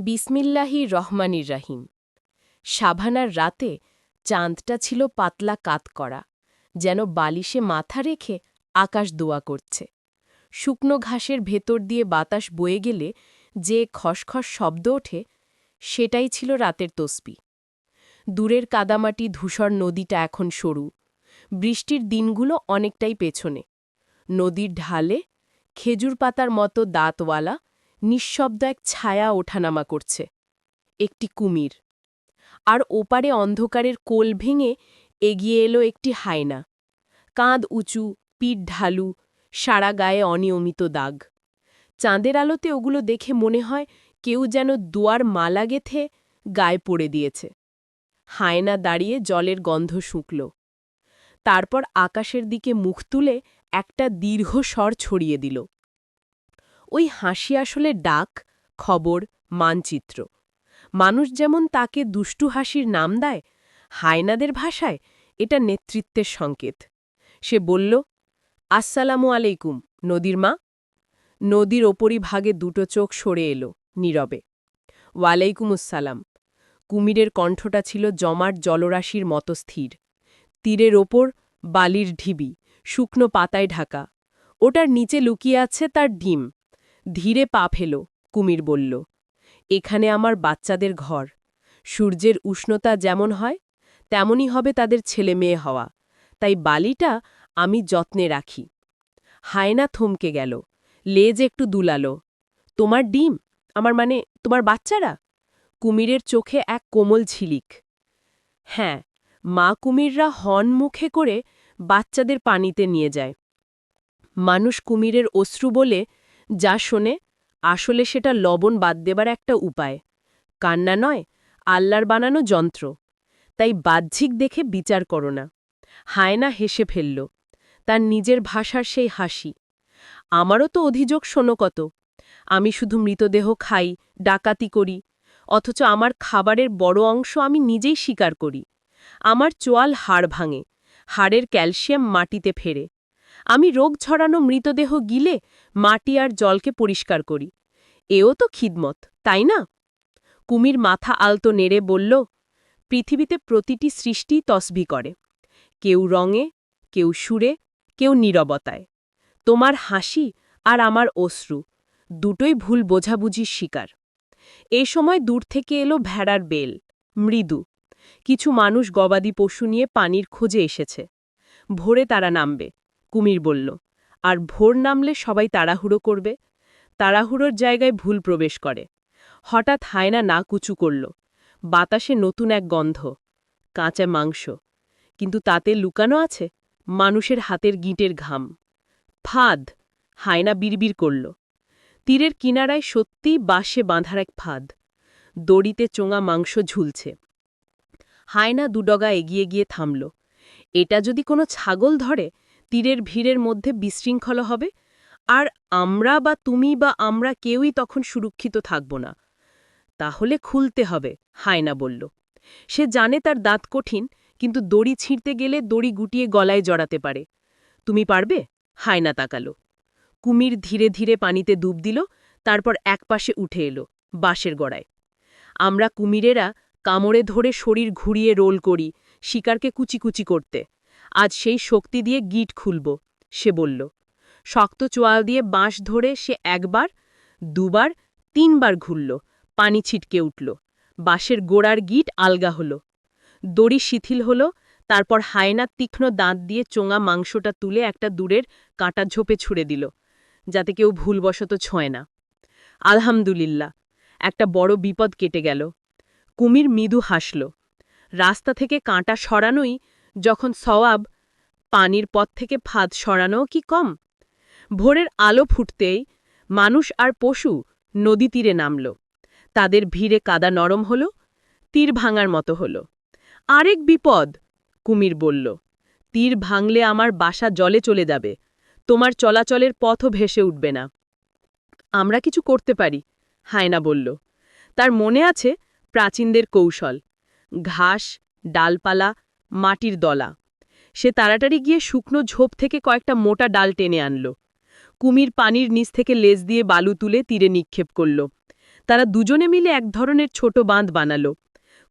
বিসমিল্লাহি রহমানির রাহিম। সাভানার রাতে চাঁদটা ছিল পাতলা কাত করা, যেন বালিশে মাথা রেখে আকাশ দোয়া করছে। শুকনো ঘাসের ভেতর দিয়ে বাতাস বয়ে গেলে যে খসখস শব্দ ওঠে, সেটাই ছিল রাতের তসবি। দূরের কাদামাটি ধূসর নদীটা এখন সরু। বৃষ্টির দিনগুলো অনেকটাই পেছনে। নদীর ঢালে খেজুর পাতার মতো দাঁতওয়ালা নিঃশব্দ এক ছায়া ওঠানামা করছে। একটি কুমির। আর ওপারে অন্ধকারের কোল ভেঙে এগিয়ে এলো একটি হায়না। কাঁধ উঁচু, পিঠ ঢালু, সারা গায়ে অনিয়মিত দাগ। চাঁদের আলোতে ওগুলো দেখে মনে হয় কেউ যেন দুয়ার মালা গেথে গায়ে পড়ে দিয়েছে। হায়না দাঁড়িয়ে জলের গন্ধ শুঁকল। তারপর আকাশের দিকে মুখ তুলে একটা দীর্ঘ স্বর ছড়িয়ে দিল। ওই হাসি আসলে ডাক, খবর, মানচিত্র। মানুষ যেমন তাকে দুষ্টু হাসির নাম দেয়, হায়নাদের ভাষায় এটা নেতৃত্বের সংকেত। সে বলল, আসসালামু আলাইকুম, নদীর মা। নদীর ওপরিভাগে দুটো চোখ সরে এলো নীরবে। ওয়ালাইকুমুসসালাম। কুমিরের কণ্ঠটা ছিল জমাট জলরাশির মতো স্থির। তীরের ওপর বালির ঢিবি, শুকনো পাতায় ঢাকা। ওটার নিচে লুকিয়ে আছে তার ডিম ধীরে পা ফেল, কুমির বলল। এখানে আমার বাচ্চাদের ঘর। সূর্যের উষ্ণতা যেমন হয়, তেমনই হবে তাদের ছেলে মেয়ে হওয়া। তাই বালিটা আমি যত্নে রাখি। হায়না থমকে গেল। লেজ একটু দুলালো। তোমার ডিম? আমার মানে তোমার বাচ্চারা? কুমিরের চোখে এক কোমল ঝিলিক। হ্যাঁ মা কুমিররা হন মুখে করে বাচ্চাদের পানিতে নিয়ে যায়। মানুষ কুমিরের অশ্রু বলে যা শোনে, আসলে সেটা লবণ বাদ দেবার একটা উপায়। কান্না নয় আল্লার বানানো যন্ত্র। তাই বাহ্যিক দেখে বিচার করো না। হায়না হেসে ফেলল, তার নিজের ভাষার সেই হাসি। আমারও তো অভিযোগ শোনো কত, আমি শুধু মৃতদেহ খাই, ডাকাতি করি, অথচ আমার খাবারের বড় অংশ আমি নিজেই স্বীকার করি। আমার চোয়াল হাড় ভাঙে, হাড়ের ক্যালসিয়াম মাটিতে ফেরে। আমি রোগ ছড়ানো মৃতদেহ গিলে মাটি আর জলকে পরিষ্কার করি। এও তো খিদমত, তাই না? কুমির মাথা আলতো নেড়ে বলল, পৃথিবীতে প্রতিটি সৃষ্টি তসবি করে। কেউ রঙে, কেউ সুরে, কেউ নীরবতায়। তোমার হাসি আর আমার অশ্রু, দুটোই ভুল বোঝাবুঝির শিকার। এ সময় দূর থেকে এলো ভেড়ার বেল, মৃদু। কিছু মানুষ গবাদি পশু নিয়ে পানির খোঁজে এসেছে। ভোরে তারা নামবে। কুমির বলল, আর ভোর নামলে সবাই তাড়াহুড়ো করবে? তাড়াহুড়োর জায়গায় ভুল প্রবেশ করে। হঠাৎ হায়না না কুচু করল। বাতাসে নতুন এক গন্ধ, কাঁচা মাংস। কিন্তু তাতে লুকানো আছে মানুষের হাতের গিঁটের ঘাম। ফাঁদ, হায়না বিড়বিড় করল। তীরের কিনারায় সত্যিই বাঁশে বাঁধার এক ফাঁদ। দড়িতে চোঙা মাংস ঝুলছে। হায়না দুডগা এগিয়ে গিয়ে থামল। এটা যদি কোনো ছাগল ধরে তীরের ভিড়ের মধ্যে বিশৃঙ্খল হবে, আর আমরা বা তুমি বা আমরা কেউই তখন সুরক্ষিত থাকব না। তাহলে খুলতে হবে, হায়না বলল। সে জানে তার দাঁত কঠিন, কিন্তু দড়ি ছিঁড়তে গেলে দড়ি গুটিয়ে গলায় জড়াতে পারে। তুমি পারবে? হায়না তাকালো। কুমির ধীরে ধীরে পানিতে ডুব দিল, তারপর একপাশে উঠে এলো, বাঁশের গড়ায়। আমরা কুমিরেরা কামড়ে ধরে শরীর ঘুরিয়ে রোল করি, শিকারকে কুচিকুচি করতে। আজ সেই শক্তি দিয়ে গিট খুলব, সে বলল। শক্ত চোয়াল দিয়ে বাঁশ ধরে সে একবার, দুবার, তিনবার ঘুরল, পানি ছিটকে উঠল। বাঁশের গোড়ার গিট আলগা হল। দড়ি শিথিল হল, তারপর হায়নার তীক্ষ্ণ দাঁত দিয়ে চোঙা মাংসটা তুলে একটা দূরের কাঁটা ঝোপে ছুড়ে দিল, যাতে কেউ ভুলবশত ছোঁয় না। আলহামদুলিল্লাহ, একটা বড় বিপদ কেটে গেল। কুমির মৃদু হাসল। রাস্তা থেকে কাঁটা সরানোই যখন সওয়াব পানির পথ থেকে ফাঁদ সরানোও কি কম? ভোরের আলো ফুটতেই মানুষ আর পশু নদী তীরে নামল। তাদের ভিড়ে কাদা নরম হল, তীর ভাঙার মতো হল। আরেক বিপদ, কুমির বলল, তীর ভাঙলে আমার বাসা জলে চলে যাবে। তোমার চলাচলের পথও ভেসে উঠবে না। আমরা কিছু করতে পারি, হায়না বলল। তার মনে আছে প্রাচীনদের কৌশল। ঘাস, ডালপালা মাটির দলা। সে তাড়াতাড়ি গিয়ে শুকনো ঝোপ থেকে কয়েকটা মোটা ডাল টেনে আনল। কুমির পানির নিচ থেকে লেজ দিয়ে বালু তুলে তীরে নিক্ষেপ করল। তারা দুজনে মিলে এক ধরনের ছোট বাঁধ বানালো।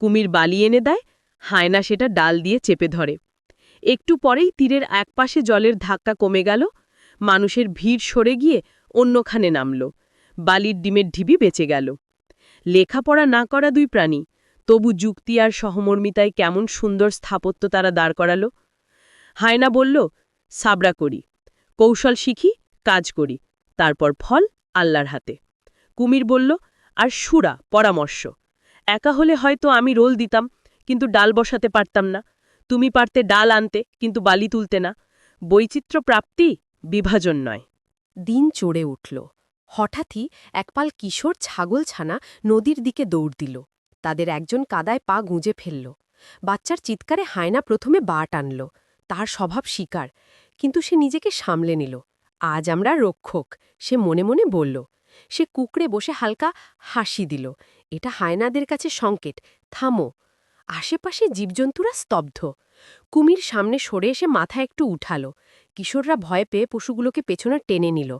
কুমির বালি এনে দেয়, হায়না সেটা ডাল দিয়ে চেপে ধরে। একটু পরেই তীরের একপাশে জলের ধাক্কা কমে গেল, মানুষের ভিড় সরে গিয়ে অন্যখানে নামল। বালির ডিমের ঢিবি বেঁচে গেল। লেখাপড়া না করা দুই প্রাণী তবু যুক্তি আর সহমর্মিতায় কেমন সুন্দর স্থাপত্য তারা দাঁড় করালো? হায়না বলল সাবরা করি, কৌশল শিখি, কাজ করি, তারপর ফল আল্লাহর হাতে। কুমির বলল, আর সুরা, পরামর্শ। একা হলে হয়তো আমি রোল দিতাম, কিন্তু ডাল বসাতে পারতাম না। তুমি পারতে ডাল আনতে, কিন্তু বালি তুলতে না। বৈচিত্র্য প্রাপ্তি বিভাজন নয়। দিন চড়ে উঠল। হঠাৎই একপাল কিশোর ছাগলছানা নদীর দিকে দৌড় দিল। তাদের একজন কাদায় পা গুঁজে ফেলল। বাচ্চার চিৎকারে হায়না প্রথমে বা টানল তার স্বভাব শিকার, কিন্তু সে নিজেকে সামলে নিল। আজ আমরা রক্ষক, সে মনে মনে বলল। সে কুকড়ে বসে হালকা হাসি দিল। এটা হায়নাদের কাছে সংকেত। থামো। আশেপাশে জীবজন্তুরা স্তব্ধ। কুমির সামনে সরে এসে মাথা একটু উঠালো। কিশোররা ভয় পেয়ে পশুগুলোকে পেছনে টেনে নিল।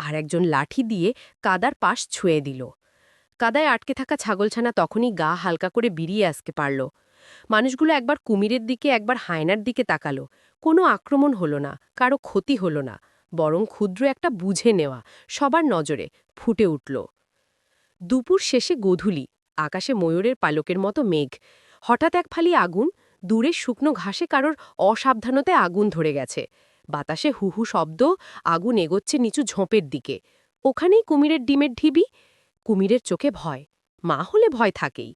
আর একজন লাঠি দিয়ে কাদার পাশ ছুঁয়ে দিল। কাদায় আটকে থাকা ছাগলছানা তখনই গা হালকা করে বেরিয়ে আসতে পারল। মানুষগুলো একবার কুমিরের দিকে, একবার হায়নার দিকে তাকালো। কোনো আক্রমণ হলো না, কারও ক্ষতি হলো না, বরং ক্ষুদ্র একটা বুঝে নেওয়া, সবার নজরে ফুটে উঠল। দুপুর শেষে গোধূলি, আকাশে ময়ূরের পালকের মতো মেঘ। হঠাৎ এক ফালি আগুন, দূরে শুকনো ঘাসে কারোর অসাবধানতায় আগুন ধরে গেছে। বাতাসে হুহু শব্দ, আগুন এগোচ্ছে নিচু ঝোঁপের দিকে। ওখানেই কুমিরের ডিমের ঢিবি। কুমিরের চোখে ভয়। মা হলে ভয় থাকেই।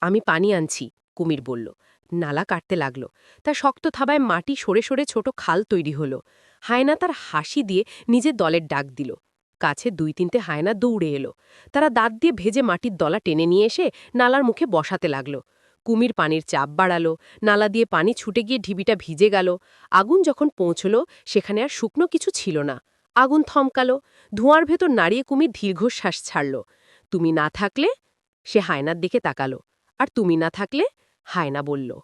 আমি পানি আনছি, কুমির বলল। নালা কাটতে লাগল। তার শক্ত থাবায় মাটি সরে সরে ছোট খাল তৈরি হলো। হায়না তার হাসি দিয়ে নিজের দলের ডাক দিল। কাছে দুই তিনটে হায়না দৌড়ে এলো। তারা দাঁত দিয়ে ভেজে মাটির দলা টেনে নিয়ে এসে নালার মুখে বসাতে লাগল। কুমির পানির চাপ বাড়ালো। নালা দিয়ে পানি ছুটে গিয়ে ঢিবিটা ভিজে গেল। আগুন যখন পৌঁছল, সেখানে আর শুকনো কিছু ছিল না। আগুন থমকালো। ধোঁয়ার ভেতর নাড়িয়ে কুমির দীর্ঘশ্বাস ছাড়ল। তুমি না থাকলে? সে হায়নার দিকে তাকালো। আর তুমি না থাকলে? হায়না বলল।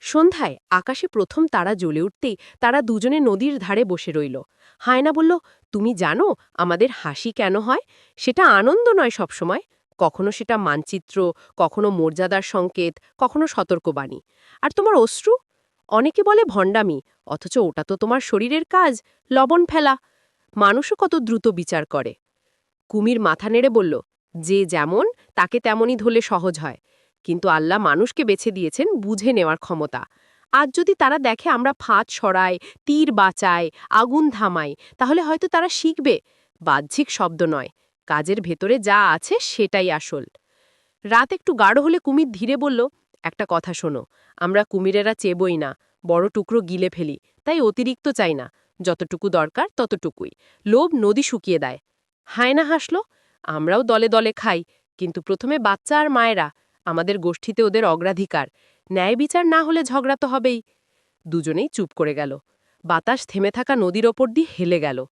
সন্ধ্যায় আকাশে প্রথম তারা জ্বলে উঠতেই তারা দুজনে নদীর ধারে বসে রইল। হায়না বলল, তুমি জানো আমাদের হাসি কেন হয়? সেটা আনন্দ নয় সবসময়। কখনো সেটা মানচিত্র, কখনো মর্যাদার সংকেত, কখনো সতর্কবাণী। আর তোমার অশ্রু? অনেকে বলে ভণ্ডামি, অথচ ওটা তো তোমার শরীরের কাজ, লবণ ফেলা। মানুষও কত দ্রুত বিচার করে। কুমির মাথা নেড়ে বলল যে যেমন, তাকে তেমনই ধরলে সহজ হয়। কিন্তু আল্লাহ মানুষকে বেছে দিয়েছেন বুঝে নেওয়ার ক্ষমতা। আজ যদি তারা দেখে আমরা ফাঁদ সরাই, তীর বাঁচাই, আগুন থামাই, তাহলে হয়তো তারা শিখবে। বাহ্যিক শব্দ নয়, কাজের ভেতরে যা আছে সেটাই আসল। রাত একটু গাঢ় হলে কুমির ধীরে বলল, একটা কথা শোনো, আমরা কুমিরেরা চেবই না, বড় টুকরো গিলে ফেলি, তাই অতিরিক্ত চাই না, যতটুকু দরকার ততটুকুই। লোভ নদী শুকিয়ে দেয়। হায়না হাসল আমরাও দলে দলে খাই, কিন্তু প্রথমে বাচ্চা আর মায়েরা, আমাদের গোষ্ঠীতে ওদের অগ্রাধিকার। ন্যায় বিচার না হলে ঝগড়া তো হবেই। দুজনেই চুপ করে গেল। বাতাস থেমে থাকা নদীর ওপর দিয়ে হেলে গেল।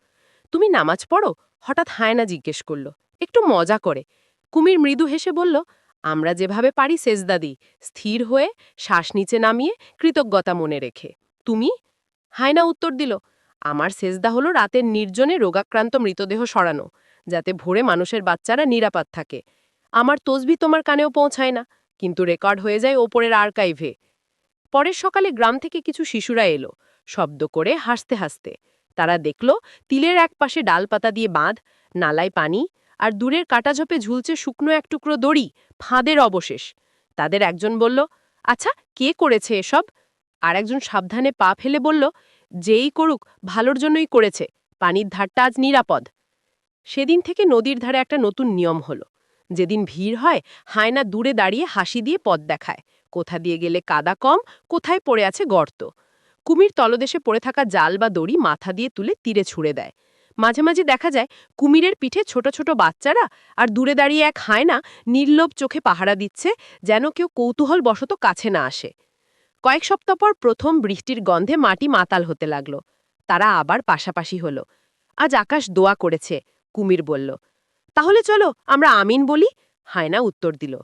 তুমি নামাজ পড়ো? হঠাৎ হায়না জিজ্ঞেস করল। একটু মজা করে। কুমির মৃদু হেসে বলল, আমরা যেভাবে পারি সেজদা দিই, স্থির হয়ে শ্বাস নিচে নামিয়ে কৃতজ্ঞতা মনে রেখে। তুমি? হায়না উত্তর দিল, আমার সেজদা হলো রাতের নির্জনে রোগাক্রান্ত মৃতদেহ সরানো। যাতে ভোরে মানুষের বাচ্চারা নিরাপদ থাকে। আমার তসবি তোমার কানেও পৌঁছায় না, কিন্তু রেকর্ড হয়ে যায় ওপরের আর্কাইভে। পরের সকালে গ্রাম থেকে কিছু শিশুরা এলো, শব্দ করে হাসতে হাসতে। তারা দেখল, তিলের এক পাশে ডালপাতা দিয়ে বাঁধ, নালায় পানি, আর দূরের কাটাঝোপে ঝুলছে শুকনো এক টুকরো দড়ি, ফাঁদের অবশেষ। তাদের একজন বলল আচ্ছা কে করেছে এসব? আর একজন সাবধানে পা ফেলে বলল, যেই করুক, ভালোর জন্যই করেছে। পানির ধারটা আজ নিরাপদ। সেদিন থেকে নদীর ধারে একটা নতুন নিয়ম হলো। যেদিন ভিড় হয়, হায়না দূরে দাঁড়িয়ে হাসি দিয়ে পথ দেখায়। কোথা দিয়ে গেলে কাদা কম, কোথায় পড়ে আছে গর্ত। কুমির তলদেশে পড়ে থাকা জাল বা দড়ি মাথা দিয়ে তুলে তীরে ছুঁড়ে দেয়। মাঝে মাঝে দেখা যায়, কুমিরের পিঠে ছোট ছোট বাচ্চারা আর দূরে দাঁড়িয়ে এক হায়না নির্লোভ চোখে পাহারা দিচ্ছে যেন কেউ কৌতূহল বশত কাছে না আসে। কয়েক সপ্তাহ পর প্রথম বৃষ্টির গন্ধে মাটি মাতাল হতে লাগল। তারা আবার পাশাপাশি হল। আজ আকাশ দোয়া করেছে কুমির বলল, তাহলে চলো, আমরা আমিন বলি। হায়না উত্তর দিল।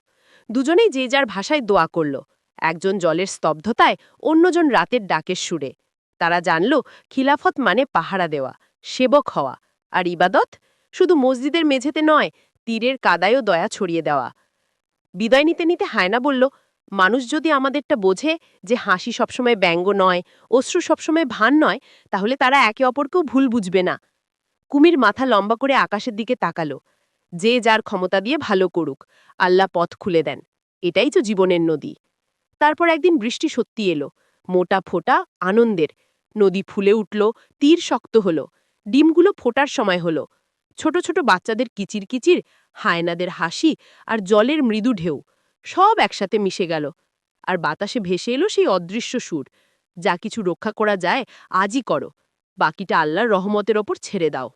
দুজনেই যে যার ভাষায় দোয়া করল। একজন জলের স্তব্ধতায়, অন্যজন রাতের ডাকের সুরে। তারা জানল, খিলাফত মানে পাহারা দেওয়া, সেবক হওয়া, আর ইবাদত শুধু মসজিদের মেঝেতে নয়, তীরের কাদায়ও দয়া ছড়িয়ে দেওয়া। বিদায় নিতে নিতে হায়না বলল, মানুষ যদি আমাদেরটা বোঝে যে হাসি সবসময় ব্যঙ্গ নয়, অশ্রু সবসময় ভান নয়, তাহলে তারা একে অপরকেও ভুল বুঝবে না। কুমির মাথা লম্বা করে আকাশের দিকে তাকালো। যে যার ক্ষমতা দিয়ে ভালো করুক, আল্লাহ পথ খুলে দেন। এটাই তো জীবনের নদী। তারপর একদিন বৃষ্টি সত্যি এলো। মোটা ফোটা, আনন্দের। নদী ফুলে উঠল, তীর শক্ত হলো। ডিমগুলো ফোটার সময় হলো। ছোট ছোট বাচ্চাদের কিচির কিচির, হায়নাদের হাসি আর জলের মৃদু ঢেউ। সব একসাথে মিশে গেল। আর বাতাসে ভেসে এলো সেই অদৃশ্য সুর। যা কিছু রক্ষা করা যায়, আজই করো। বাকিটা আল্লাহর রহমতের ওপর ছেড়ে দাও।